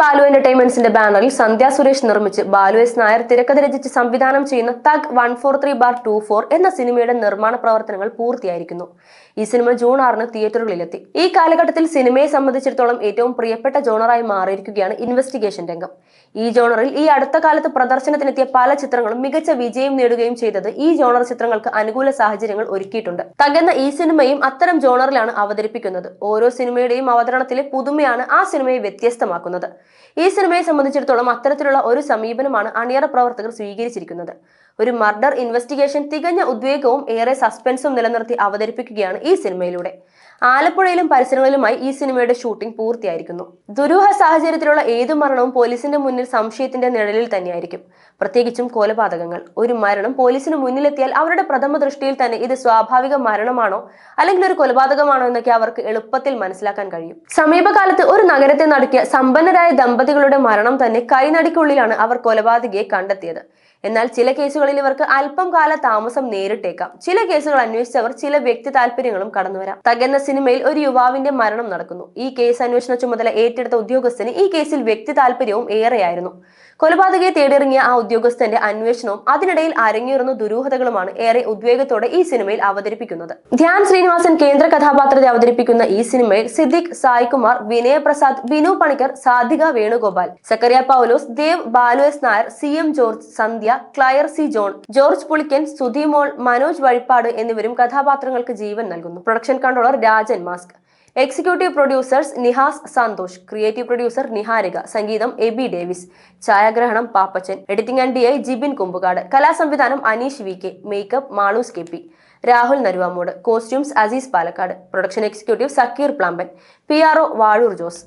ബാലു എന്റർടൈൻമെന്റ്സിന്റെ ബാനറിൽ സന്ധ്യ സുരേഷ് നിർമ്മിച്ച് ബാലു എസ് നായർ തിരക്കഥ രചിച്ച് സംവിധാനം ചെയ്യുന്ന thug one four three bar two four എന്ന സിനിമയുടെ നിർമ്മാണ പ്രവർത്തനങ്ങൾ പൂർത്തിയായിരിക്കുന്നു. ഈ സിനിമ ജൂൺ ആറിന് തിയേറ്ററുകളിലെത്തി. ഈ കാലഘട്ടത്തിൽ സിനിമയെ സംബന്ധിച്ചിടത്തോളം ഏറ്റവും പ്രിയപ്പെട്ട ജോണറായി മാറിയിരിക്കുകയാണ് ഇൻവെസ്റ്റിഗേഷൻ രംഗം. ഈ ജോണറിൽ ഈ അടുത്ത കാലത്ത് പ്രദർശനത്തിനെത്തിയ പല ചിത്രങ്ങളും മികച്ച വിജയം നേടുകയും ചെയ്തത് ഈ ജോണർ ചിത്രങ്ങൾക്ക് അനുകൂല സാഹചര്യങ്ങൾ ഒരുക്കിയിട്ടുണ്ട്. തകർന്ന ഈ സിനിമയും അത്തരം ജോണറിലാണ് അവതരിപ്പിക്കുന്നത്. ഓരോ സിനിമയുടെയും അവതരണത്തിലെ പുതുമയാണ് ആ സിനിമയെ വ്യത്യസ്തമാക്കുന്നത്. ഈ സിനിമയെ സംബന്ധിച്ചിടത്തോളം അത്തരത്തിലുള്ള ഒരു സമീപനമാണ് അണിയറ പ്രവർത്തകർ സ്വീകരിച്ചിരിക്കുന്നത്. ഒരു മർഡർ ഇൻവെസ്റ്റിഗേഷൻ തികഞ്ഞ ഉദ്വേഗവും ഏറെ സസ്പെൻസും നിലനിർത്തി അവതരിപ്പിക്കുകയാണ് ഈ സിനിമയിലൂടെ. ആലപ്പുഴയിലും പരിസരങ്ങളിലുമായി ഈ സിനിമയുടെ ഷൂട്ടിംഗ് പൂർത്തിയായിരിക്കുന്നു. ദുരൂഹ സാഹചര്യത്തിലുള്ള ഏതു മരണവും പോലീസിന്റെ മുന്നിൽ സംശയത്തിന്റെ നിഴലിൽ തന്നെയായിരിക്കും. പ്രത്യേകിച്ചും കൊലപാതകങ്ങൾ. ഒരു മരണം പോലീസിന് മുന്നിലെത്തിയാൽ അവരുടെ പ്രഥമ ദൃഷ്ടിയിൽ തന്നെ ഇത് സ്വാഭാവിക മരണമാണോ അല്ലെങ്കിൽ ഒരു കൊലപാതകമാണോ എന്നൊക്കെ അവർക്ക് എളുപ്പത്തിൽ മനസ്സിലാക്കാൻ കഴിയും. സമീപകാലത്ത് ഒരു നഗരത്തെ നടുക്കിയ സമ്പന്നരായ ദമ്പതികളുടെ മരണം തന്നെ കൈനടിക്കുള്ളിലാണ് അവർ കൊലപാതകയെ കണ്ടെത്തിയത്. എന്നാൽ ചില കേസുകളിൽ ഇവർക്ക് അല്പം കാല താമസം നേരിട്ടേക്കാം. ചില കേസുകൾ അന്വേഷിച്ചവർ ചില വ്യക്തി താല്പര്യങ്ങളും കടന്നുവരാം. തകർന്ന സിനിമയിൽ ഒരു യുവാവിന്റെ മരണം നടക്കുന്നു. ഈ കേസ് അന്വേഷണ ചുമതല ഏറ്റെടുത്ത ഉദ്യോഗസ്ഥന് ഈ കേസിൽ വ്യക്തി താല്പര്യവും ഏറെയായിരുന്നു. കൊലപാതകയെ തേടിയിറങ്ങിയ ആ ഉദ്യോഗസ്ഥന്റെ അന്വേഷണവും അതിനിടയിൽ അരങ്ങേറുന്ന ദുരൂഹതകളുമാണ് ഏറെ ഉദ്വേഗത്തോടെ ഈ സിനിമയിൽ അവതരിപ്പിക്കുന്നത്. ധ്യാൻ ശ്രീനിവാസൻ കേന്ദ്ര കഥാപാത്രത്തെ അവതരിപ്പിക്കുന്ന ഈ സിനിമയിൽ Siddique Saikumar Vinaya Prasad Binu Panicker Sadhika Venugopal Zakariya Poulose Dev Balu S Nair C M George Sandhya Claire C John George Pulikkan Sudhimol Manoj Vazhippad എന്നിവരും കഥാപാത്രങ്ങൾക്ക് ജീവൻ നൽകുന്നു. Production controller Rajan mask. Executive producers Nihas Santhosh creative producer Niharika സംഗീതം Aby Davis ഛായാഗ്രഹണം Pappachan editing and D I Jibin Kumbukad കലാസംവിധാനം Aneesh V K makeup Maloos K P Rahul Naruvamoodu costumes Azeez Palakkad production executive Sakkeer Plamban P R O Vazhoor Jose.